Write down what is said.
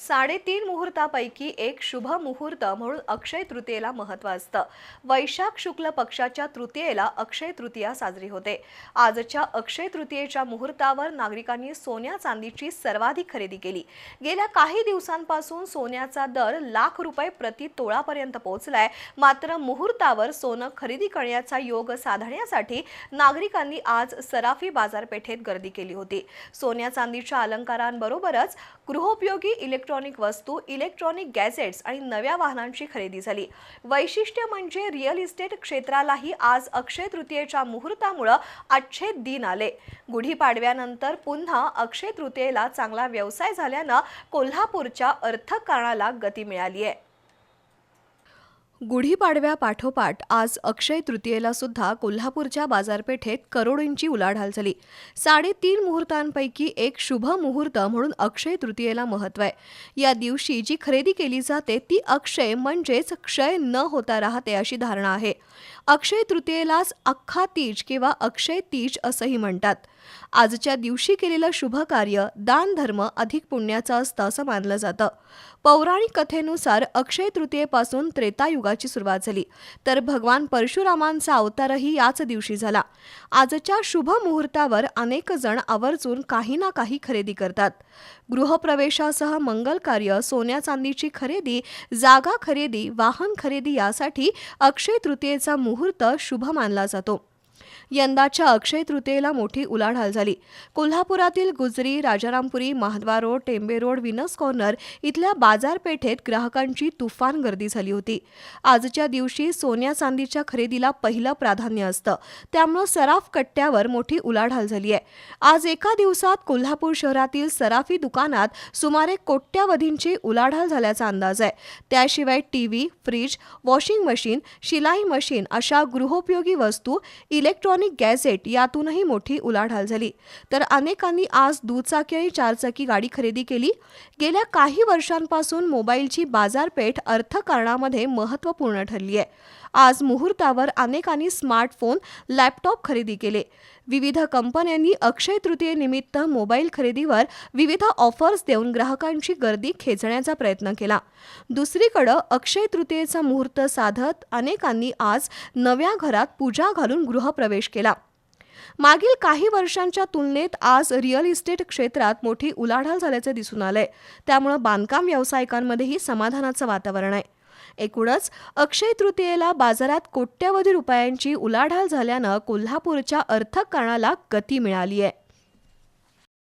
साडेतीन मुहूर्तापैकी एक शुभ मुहूर्त म्हणून अक्षय तृतीयेला महत्त्व असतं. वैशाख शुक्ल पक्षाच्या तृतीयेला अक्षय तृतीया साजरी होते. आजच्या अक्षय तृतीयेच्या मुहूर्तावर नागरिकांनी सोन्या चांदीची सर्वाधिक खरेदी केली. गेल्या काही दिवसांपासून सोन्याचा दर लाख रुपये प्रति तोळापर्यंत पोहोचलाय. मात्र मुहूर्तावर सोनं खरेदी करण्याचा योग साधण्यासाठी नागरिकांनी आज सराफी बाजारपेठेत गर्दी केली होती. सोन्या चांदीच्या अलंकारांबरोबरच गृहोपयोगी इलेक्ट्रॉनिक इलेक्ट्रॉनिक वस्तू इलेक्ट्रॉनिक गॅजेट्स आणि नव्या वाहनांची खरेदी झाली. वैशिष्ट्य म्हणजे रिअल इस्टेट क्षेत्रालाही आज अक्षय तृतीयेच्या मुहूर्तामुळं अच्छे दिन आले. गुढीपाडव्यानंतर पुन्हा अक्षय तृतीयेला चांगला व्यवसाय झाल्यानं कोल्हापूरच्या अर्थकारणाला गती मिळाली आहे गुढीपाडव्यापाठोपाठ आज अक्षय तृतीयेला सुद्धा कोल्हापूरच्या बाजारपेठेत करोडींची उलाढाल झाली. साडेतीन मुहूर्तांपैकी एक शुभ मुहूर्त म्हणून अक्षय तृतीयेला महत्त्व आहे. या दिवशी जी खरेदी केली जाते ती अक्षय म्हणजेच क्षय न होता राहते अशी धारणा आहे. अक्षय तृतीयेलाच अख्खा तीज किंवा अक्षय तीज असंही म्हणतात. आजच्या दिवशी केलेलं शुभ कार्य दानधर्म अधिक पुण्याचं असतं असं मानलं जातं. पौराणिक कथेनुसार अक्षय तृतीयेपासून त्रेतायुगाची सुरुवात झाली. तर भगवान परशुरामांचा अवतारही याच दिवशी झाला. आजच्या शुभ मुहूर्तावर अनेक जण आवर्जून काही ना काही खरेदी करतात. गृहप्रवेशासह मंगल कार्य सोन्या चांदीची खरेदी जागा खरेदी वाहन खरेदी यासाठी अक्षय तृतीयेचा मुहूर्त मुहूर्त शुभ मानला जातो. यंदाच्या अक्षय तृतीयेला मोठी उलाढाल झाली. कोल्हापुरातील Gujari Rajarampuri Mahadwar road Tembe road Venus corner इथल्या बाजारपेठेत ग्राहकांची तुफान गर्दी झाली होती. आजच्या दिवशी सोन्या चांदीच्या खरेदीला पहिलं प्राधान्य असतं. त्यामुळं सराफ कट्ट्यावर मोठी उलाढाल झाली आहे. आज एका दिवसात कोल्हापूर शहरातील सराफी दुकानात सुमारे कोट्यावधींची उलाढाल झाल्याचा अंदाज आहे. त्याशिवाय टीव्ही फ्रीज वॉशिंग मशीन शिलाई मशीन अशा गृहोपयोगी वस्तू इले इलेक्ट्रॉनिक गॅझेट यातूनही मोठी उलाढाल झाली. तर अनेकांनी आज दुचाकी आणि चारचाकी गाडी खरेदी केली. गेल्या काही वर्षांपासून मोबाईलची बाजारपेठ अर्थकारणामध्ये महत्त्वपूर्ण ठरली आहे. आज मुहूर्तावर अनेकांनी स्मार्टफोन लॅपटॉप खरेदी केले. विविध कंपन्यांनी अक्षय तृतीयेनिमित्त मोबाईल खरेदीवर विविध ऑफर्स देऊन ग्राहकांची गर्दी खेचण्याचा प्रयत्न केला. दुसरीकडं अक्षय तृतीयेचा मुहूर्त साधत अनेकांनी आज नव्या घरात पूजा घालून प्रवेश केला. मागील काही वर्षांच्या तुलनेत आज रिअल इस्टेट क्षेत्रात मोठी उलाढाल झाल्याचं दिसून आलंय. त्यामुळं बांधकाम व्यावसायिकांमध्येही समाधानाचं वातावरण आहे. एकूणच अक्षय तृतीयेला बाजारात कोट्यवधी रुपयांची उलाढाल झाल्यानं कोल्हापूरच्या अर्थकारणाला गती मिळाली आहे